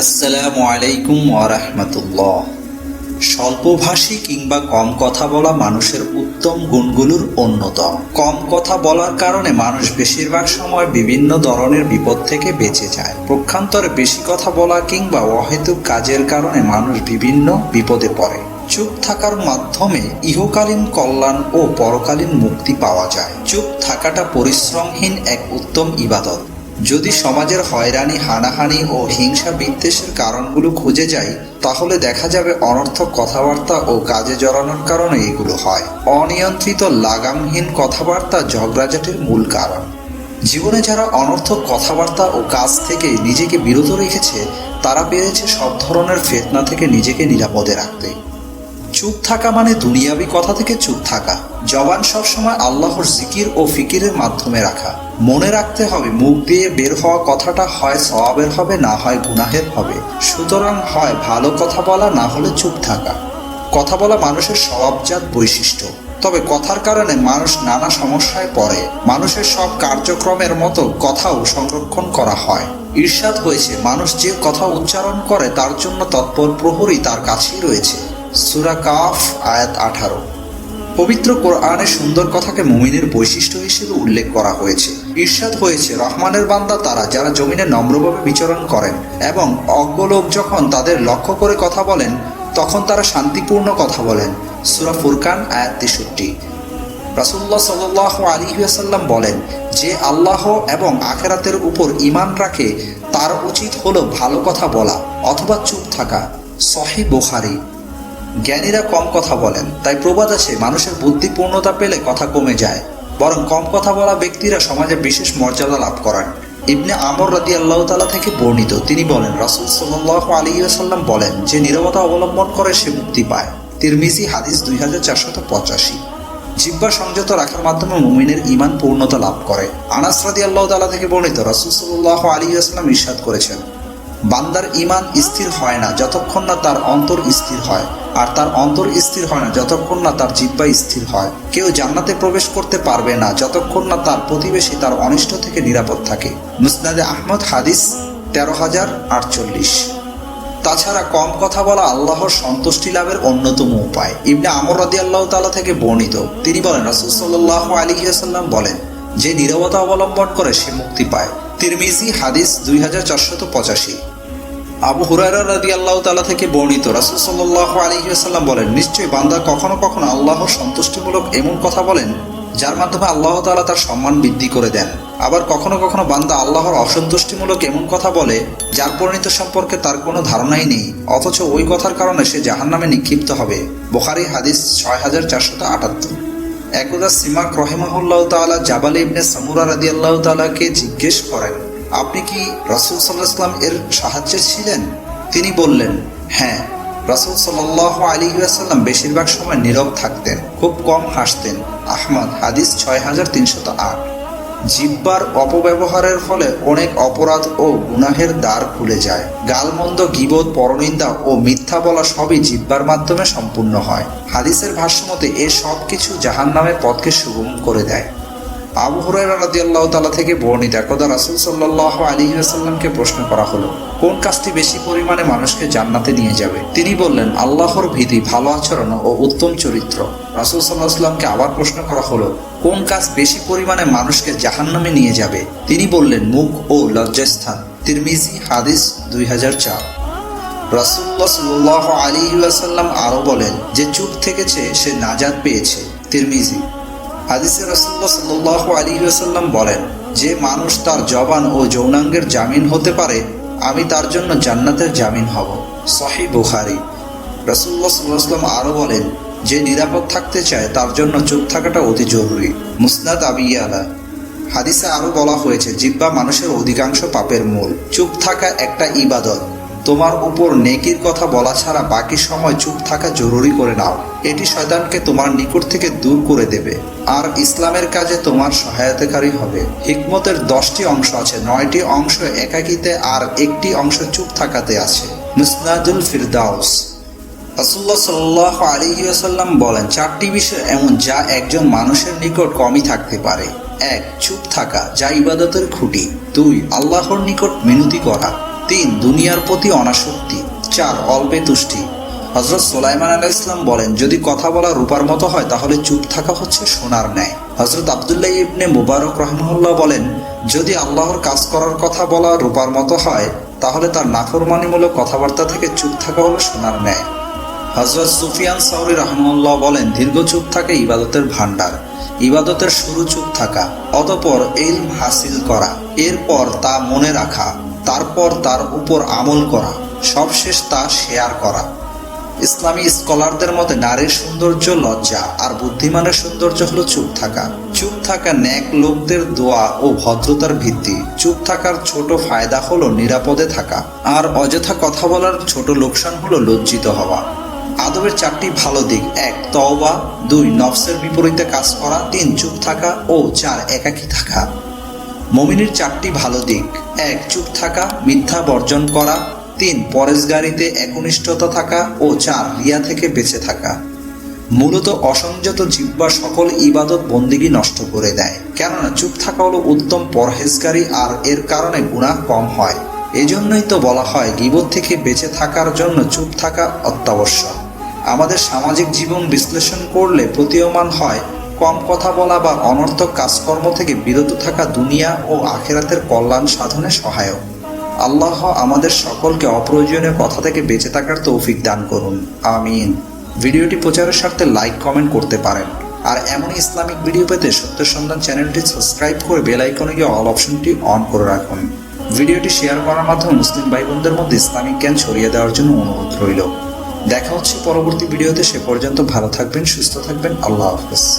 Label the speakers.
Speaker 1: আসসালামু আলাইকুম ওয়ারাহমাতুল্লাহ স্বল্পভাষী কিংবা কম কথা বলা মানুষের উত্তম গুণগুলোর অন্যতম। কম কথা বলার কারণে মানুষ বেশিরভাগ সময় বিভিন্ন ধরনের বিপদ থেকে বেঁচে যায়। প্রক্ষান্তরে বেশি কথা বলা কিংবা অহেতুক কাজের কারণে মানুষ বিভিন্ন বিপদে পড়ে। চুপ থাকার মাধ্যমে ইহকালীন কল্যাণ ও পরকালীন মুক্তি পাওয়া যায়। চুপ থাকাটা পরিশ্রমহীন এক উত্তম ইবাদত। যদি সমাজের হয়রানি, হানাহানি ও হিংসা বিদ্বেষের কারণগুলো খুঁজে যাই, তাহলে দেখা যাবে অনর্থক কথাবার্তা ও কাজে জড়ানোর কারণে এগুলো হয়। অনিয়ন্ত্রিত, লাগামহীন কথাবার্তা ঝগড়াঝাটির মূল কারণ। জীবনে যারা অনর্থক কথাবার্তা ও কাজ থেকে নিজেকে বিরত রেখেছে, তারা পেরেছে সব ধরনের ফেতনা থেকে নিজেকে নিরাপদে রাখতে। চুপ থাকা মানে দুনিয়াবি কথা থেকে চুপ থাকা। জবান সবসময় আল্লাহর জিকির ও ফিকিরের মাধ্যমে রাখা। মনে রাখতে হবে, মুখ দিয়ে বের হওয়া কথাটা হয় সওয়াবের হবে, না হয় গুনাহের হবে। সুতরাং হয় ভালো কথা বলা, না হলে চুপ থাকা। কথা বলা মানুষের স্বভাবজাত বৈশিষ্ট্য। তবে কথার কারণে মানুষ নানা সমস্যায় পড়ে। মানুষের সব কার্যক্রমের মতো কথাও সংরক্ষণ করা হয়। ঈর্ষাদ হয়েছে, মানুষ যে কথা উচ্চারণ করে তার জন্য তৎপর প্রহরী তার কাছেই রয়েছে। সুরা কাফ, আয়াত আঠারো। পবিত্র কোরআনে সুন্দর কথাকে মুমিনের বৈশিষ্ট্য হিসেবে উল্লেখ করা হয়েছে। ঈর্ষাদ হয়েছে রহমানের বান্দা তারা যারা জমিনে নম্রভাবে বিচরণ করেন এবং অজ্ঞ লোক যখন তাদের লক্ষ্য করে কথা বলেন, তখন তারা শান্তিপূর্ণ কথা বলেন। সুরা ফুরকান, আয়াত তেষট্টি। রাসুল্লাহ সাল্লাহ আলী আসাল্লাম বলেন, যে আল্লাহ এবং আখেরাতের উপর ইমান রাখে, তার উচিত হলো ভালো কথা বলা অথবা চুপ থাকা। সহি বোখারি। জ্ঞানীরা কম কথা বলেন, তাই প্রবাদ আছে মানুষের বুদ্ধিপূর্ণতা পেলে কথা কমে যায়। বরং কম কথা বলা ব্যক্তিরা সমাজে বিশেষ মর্যাদা লাভ করেন। ইবনে আমর রাদি আল্লাহ তালা থেকে বর্ণিত, তিনি বলেন, রাসুল সাল্লাহ আলী আসাল্লাম বলেন, যে নিরবতা অবলম্বন করে সে মুক্তি পায়। তিরমিজি হাদিস দুই হাজার চারশত পঁচাশি। জিব্বা সংযত রাখার মাধ্যমে মুমিনের ইমান পূর্ণতা লাভ করে। আনাস রাদি আল্লাহ তালা থেকে বর্ণিত, রাসুল সাল্লাহ আলী আসলাম ইরশাদ করেছেন, বান্দার ইমান স্থির হয় না যতক্ষণ না তার অন্তর স্থির হয়। আর তার অন্তর স্থির হয় না, যতক্ষণ না তার জিব্বা স্থির হয়। কেউ জান্নাতে প্রবেশ করতে পারবে না, যতক্ষণ না তার প্রতিবেশী তার অনিষ্ট থেকে নিরাপদ থাকে। মুসনাদে আহমদ, হাদিস তেরো হাজার আটচল্লিশ। তাছাড়া কম কথা বলা আল্লাহর সন্তুষ্টি লাভের অন্যতম উপায়। ইবনে আমর রাদি আল্লাহ তালা থেকে বর্ণিত। তিনি বলেন, রাসুল সাল্লাহ আলী আসাল্লাম বলেন, যে নিরবতা অবলম্বন করে সে মুক্তি পায়। তিরমিজি, হাদিস দুই হাজার চারশত পঁচাশি। আবু হুরায়রা রাদি আল্লাহ তালা থেকে বর্ণিত। রাসুল সাল্লাহ আলহিহাসাল্লাম বলেন, নিশ্চয়ই বান্দা কখনো কখনো আল্লাহ সন্তুষ্টিমূলক এমন কথা বলেন, যার মাধ্যমে আল্লাহ তালা তার সম্মান বৃদ্ধি করে দেন। আবার কখনো কখনো বান্দা আল্লাহর অসন্তুষ্টিমূলক এমন কথা বলে, যার পরিণত সম্পর্কে তার কোনো ধারণাই নেই, অথচ ওই কথার কারণে সে জাহান নামে নিক্ষিপ্ত হবে। বোখারি হাদিস ছয় হাজার চারশত আটাত্তর। একদা সিমাক রহেমাহুল্লাহ তালা জাবাল ইবনে সামুরা রাদি আল্লাহ তালাকে জিজ্ঞেস করেন আপনি কি রাসুল সাল্লাহ ইসলাম এর সাহায্যে ছিলেন? তিনি বললেন হ্যাঁ রাসুল সাল্লাহ আলী আসাল্লাম বেশিরভাগ সময় নীরব থাকতেন, খুব কম হাসতেন। আহমদ, হাদিস ছয় হাজার তিনশত আট। জিব্বার অপব্যবহারের ফলে অনেক অপরাধ ও গুনাহের দ্বার খুলে যায়। গালমন্দ গিবোধ পরনিন্দা ও মিথ্যা বলা সবই জিব্বার মাধ্যমে সম্পূর্ণ হয়। হাদিসের ভাষ্যমতে এ সব কিছু জাহান নামের পথকে সুগম করে দেয়। আবু হুরায়রা রাদিয়াল্লাহু তাআলা থেকে বর্ণিত একদা রাসূল সাল্লাল্লাহু আলাইহি ওয়াসাল্লামকে প্রশ্ন করা হলো, কোন কাজটি বেশি পরিমাণে মানুষকে জান্নাতে নিয়ে যাবে? তিনি বললেন, আল্লাহর ভীতি ভালো আচরণ ও উত্তম চরিত্র। রাসূল সাল্লাল্লাহু আবার প্রশ্ন করা হলো, কোন কাজ বেশি পরিমাণে মানুষকে জাহান্নামে নিয়ে যাবে? তিনি বললেন, মুখ ও লজ্জাস্থান। তিরমিজি, হাদিস দুই হাজার চার। রাসুল্লাহ সাল্লাহ আলী ওয়াসাল্লাম আরও বলেন, যে চুপ থেকেছে, সে নাজাদ পেয়েছে। তিরমিজি হাদিসে রসুল্লাহ সাল্লাহ আলী আসাল্লাম বলেন, যে মানুষ তার জবান ও যৌনাঙ্গের জামিন হতে পারে, আমি তার জন্য জান্নাতের জামিন হব। সহি বুখারি। রসুল্লাহ সাল্লাম আরও বলেন, যে নিরাপদ থাকতে চায়, তার জন্য চুপ থাকাটা অতি জরুরি। মুসনাদ আবিয়ালা হাদিসে আরও বলা হয়েছে জিব্বা মানুষের অধিকাংশ পাপের মূল। চুপ থাকা একটা ইবাদত। তোমার উপর নেকির কথা বলা ছাড়া বাকি সময় চুপ থাকা জরুরি করে নাও। এটি শয়তানকে তোমার নিকট থেকে দূর করে দেবে। আর ইসলামের কাজে তোমার সহায়তাকারী হবে। হিকমতের দশটি অংশ আছে। নয়টি অংশ একাকিতে আর একটি অংশ চুপ থাকাতে আছে। মুসনাদুল ফিরদাউস। রাসুল্লাহ সাল্লাহ আলী আসাল্লাম বলেন, চারটি বিষয় এমন যা একজন মানুষের নিকট কমই থাকতে পারে। এক, চুপ থাকা, যা ইবাদতের খুঁটি। দুই, আল্লাহর নিকট মিনতি করা। তিন দুনিয়ার প্রতি অনাসক্তি চার অল্পে তুষ্টি। হজরত সোলাইমান আলাহ ইসলাম বলেন, যদি কথা বলা রূপার মতো হয়, তাহলে চুপ থাকা হচ্ছে সোনার ন্যায়। হজরত আবদুল্লাহ ইবনে মুবারক রহমুল্লাহ বলেন, যদি আল্লাহর কাজ করার কথা বলা রূপার মতো হয়, তাহলে তার নাফরমানিমূলক কথাবার্তা থেকে চুপ থাকা হলো সোনার ন্যায়। হজরত সুফিয়ান সাউরি রহমুল্লাহ বলেন, দীর্ঘ চুপ থাকে ইবাদতের ভান্ডার ইবাদতের শুরু চুপ থাকা, অতপর ইলম হাসিল করা, এরপর তা মনে রাখা তারপর তার উপর আমল করা, সবশেষ তা শেয়ার করা। ইসলামী স্কলারদের মতে নারীর সৌন্দর্য লজ্জা আর বুদ্ধিমানের সৌন্দর্য হলো চুপ থাকা। চুপ থাকা ন্যাক লোকদের দোয়া ও ভদ্রতার ভিত্তি। চুপ থাকার ছোট ফায়দা হলো নিরাপদে থাকা। আর অযথা কথা বলার ছোট লোকসান হলো লজ্জিত হওয়া। আদবের চারটি ভালো দিক। এক, তওবা। দুই, নফসের বিপরীতে কাজ করা। তিন, চুপ থাকা। ও চার, একাকী থাকা। মমিনের চারটি ভালো দিক। এক, চুপ থাকা, মিথ্যা বর্জন করা। তিন পরেশগারিতে একনিষ্ঠতা থাকা। ও চার, রিয়া থেকে বেঁচে থাকা। মূলত অসংযত জিব্বা সকল ইবাদত বন্দিগি নষ্ট করে দেয়। কেননা চুপ থাকা হলো উত্তম পরহেজগারি আর এর কারণে গুণা কম হয়। এজন্যই তো বলা হয়, গিবত থেকে বেঁচে থাকার জন্য চুপ থাকা অত্যাবশ্যক। আমাদের সামাজিক জীবন বিশ্লেষণ করলে প্রতীয়মান হয় কম কথা বলা বা অনর্থক কাজকর্ম থেকে বিরত থাকা দুনিয়া ও আখেরাতের কল্যাণ সাধনে সহায়ক। আল্লাহ আমাদের সকলকে অপ্রয়োজনীয় কথা থেকে বেঁচে থাকার তৌফিক দান করুন। আমিন। ভিডিওটি প্রচারের স্বার্থে লাইক, কমেন্ট করতে পারেন। আর এমনই ইসলামিক ভিডিও পেতে সত্য সন্ধান চ্যানেলটি সাবস্ক্রাইব করে বেল আইকনে গিয়ে অল অপশনটি অন করে রাখুন। ভিডিওটি শেয়ার করার মাধ্যমে মুসলিম ভাই বোনদের মধ্যে ইসলামিক জ্ঞান ছড়িয়ে দেওয়ার জন্য অনুরোধ রইল। দেখা হচ্ছে পরবর্তী ভিডিওতে। সে পর্যন্ত ভালো থাকবেন, সুস্থ থাকবেন। আল্লাহ হাফেজ।